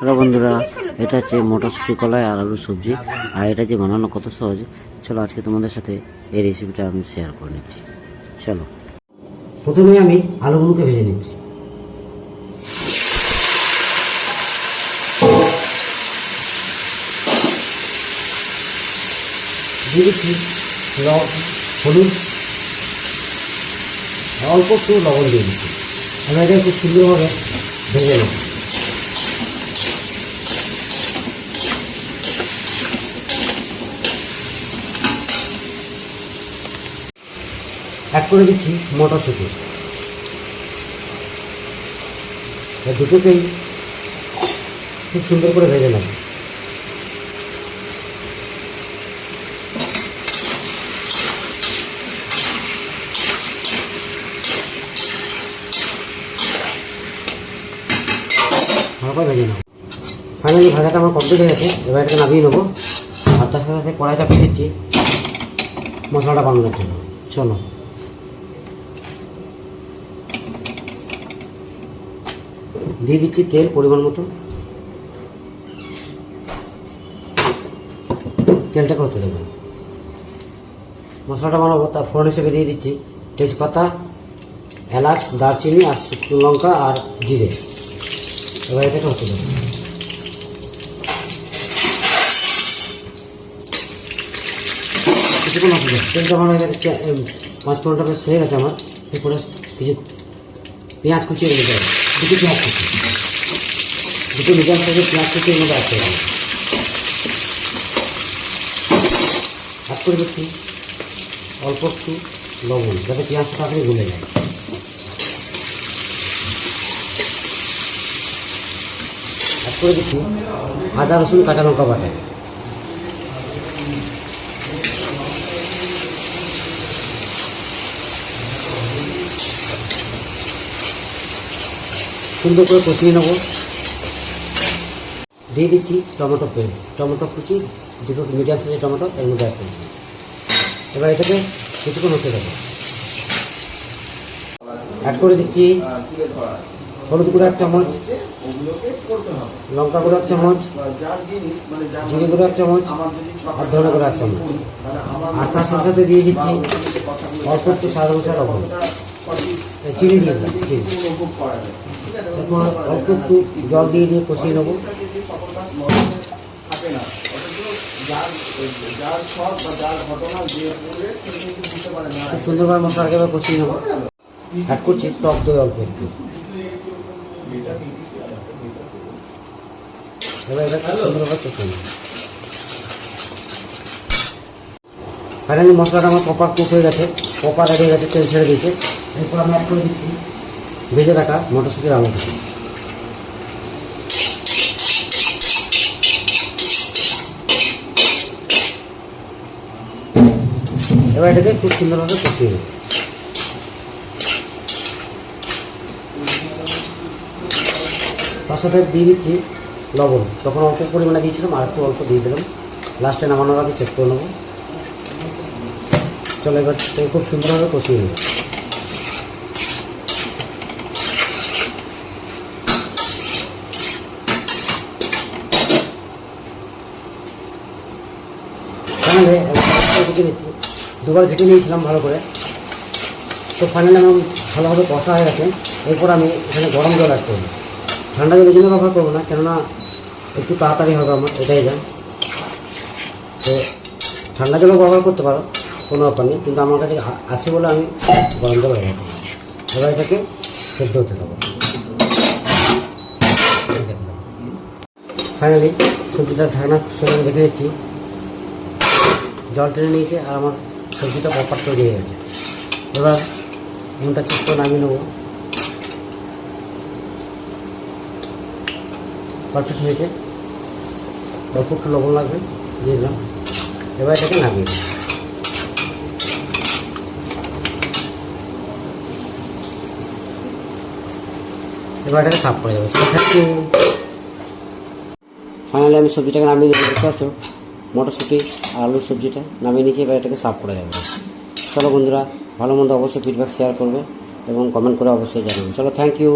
Hello বন্ধুরা, এটা হচ্ছে মটরশুটি কলাই আর আলুর সবজি। আর এটা যে বানানো কত সহজ, চলো আজকে তোমাদের সাথে এই রেসিপিটা আমি শেয়ার করে নিচ্ছি। চলো। প্রথমে আমি আলুগুলোকে ভেজে নিচ্ছি। হলুদ। অল্প একটু লবণ দিয়ে দিচ্ছি। আমি এটা খুব সুন্দরভাবে ভেজে নেব। অ্যাড করে দিচ্ছি মটরশুঁটি। দুটোকেই খুব সুন্দর করে ভেজে নেব। ভালো করে ভেজে নেব। ফাইনালি ভাজাটা আমার কমপ্লিট হয়ে গেছে। এবার এটাকে নামিয়ে নেব। আর তার সাথে সাথে কড়াই চাপিয়ে দিচ্ছি মশলাটা বানানোর জন্য। চলো। দিয়ে দিচ্ছি তেল, পরিমাণ মতো। তেলটাকে হতে দেবো মশলাটা বানাবো, তার ফোড়ন হিসেবে দিয়ে দিচ্ছি তেজপাতা, এলাচ, দারচিনি, আর শুকনো লঙ্কা আর জিরে। এবার এটাকে হতে দেবো। কিছুক্ষণ হতে দেবো। তেলটা পাঁচ পনেরোটা বেশ হয়ে গেছে আমার। এরপরে কিছু পেঁয়াজ কুচিয়ে রেখে দেবো। দুটো পেঁয়াজ কুচি দুটো মিডিয়াম সাইজের পেঁয়াজ কুচিয়ে এর মধ্যে আসতে হবে হাত করে দিচ্ছি। অল্প একটু লবণ, যাতে পেঁয়াজটা তাড়াতাড়ি গলে যায়। হাত করে দিচ্ছি। আদা, রসুন, কাঁচা লঙ্কা বাটা। সুন্দর করে কষিয়ে নেব। দিয়ে দিচ্ছি টমেটো পেস্ট টমেটো কুচি, দুটো মিডিয়াম সাইজের টমেটো, এর মধ্যে অ্যাড করছি এবার এটাকে কিছুক্ষণ হতে দেবো। অ্যাড করে দিচ্ছি হলুদ গুঁড়ো এক চামচ, লঙ্কা গুঁড়ো এক চামচ, জিরে গুঁড়ো এক চামচ, আর ধনে গুঁড়ো এক চামচ। আর তার সাথে সাথে দিয়ে দিচ্ছি অল্প একটু স্বাদ অনুসার লবণ। চিনি দিয়ে দিচ্ছি জল দিয়ে দিয়ে কষিয়ে নেব। খুব সুন্দরভাবে মশলাটাকে কষিয়ে নেব। অ্যাড করছি, টক দই অল্প একটু। ফাইনালি মশলাটা আমার প্রপার কুক হয়ে গেছে। রেডি হয়ে গেছে, তেল ছেড়ে দিয়েছে। এরপর আমি অ্যাড করে দিচ্ছি। ভেজে রাখা মটরশুটির আলু কিছু এবার এটাকে খুব সুন্দরভাবে কষিয়ে নেব। তার সাথে দিয়ে দিচ্ছি লবণ। তখন অল্প পরিমাণে দিয়েছিলাম, আর একটু অল্প দিয়ে দিলাম। লাস্টে নামানোর আগে চেক করে নেব। চলো এবার খুব সুন্দরভাবে কষিয়ে নেব। তাহলে ঘেটে নিচ্ছি দুবার ঘেটে নিয়েছিলাম ভালো করে। তো ফাইনালি আমার ভালোভাবে কষা হয়ে গেছে। এরপর আমি এখানে গরম জল অ্যাড করব। ঠান্ডা জল এই জন্য ব্যবহার করব না, কেননা একটু তাড়াতাড়ি হবে আমার, এটাই যা তো ঠান্ডা জলও ব্যবহার করতে পারো, কোনো ব্যাপার নেই, কিন্তু আমার কাছে আছে বলে আমি গরম জল ব্যবহার করব এবার এটাকে সেদ্ধ হতে দেবো। ফাইনালি সবজিটা ঢাকনা সঙ্গে দেখে নিচ্ছি। জল টেনে নিয়েছে আর আমার সবজিটা প্রপার তৈরি হয়ে গেছে। এবার নুনটা চেক করে নামিয়ে নেব। পারফেক্ট হয়েছে? অল্প একটু লবণ লাগবে, দিয়ে দিলাম। এবার এটাকে নামিয়ে দেবো এবার এটাকে সাফ করে যাবে ফাইনালি আমি সবজিটাকে নামিয়ে বুঝতে পারছ? মটরশুঁটি, আলুর সবজিটা নামিয়ে নিয়েছি এবার এটাকে সাফ করা যাবে। চলো বন্ধুরা, ভালো মন্দ অবশ্যই ফিডব্যাক শেয়ার করবে এবং কমেন্ট করে অবশ্যই জানাবেন চলো থ্যাংক ইউ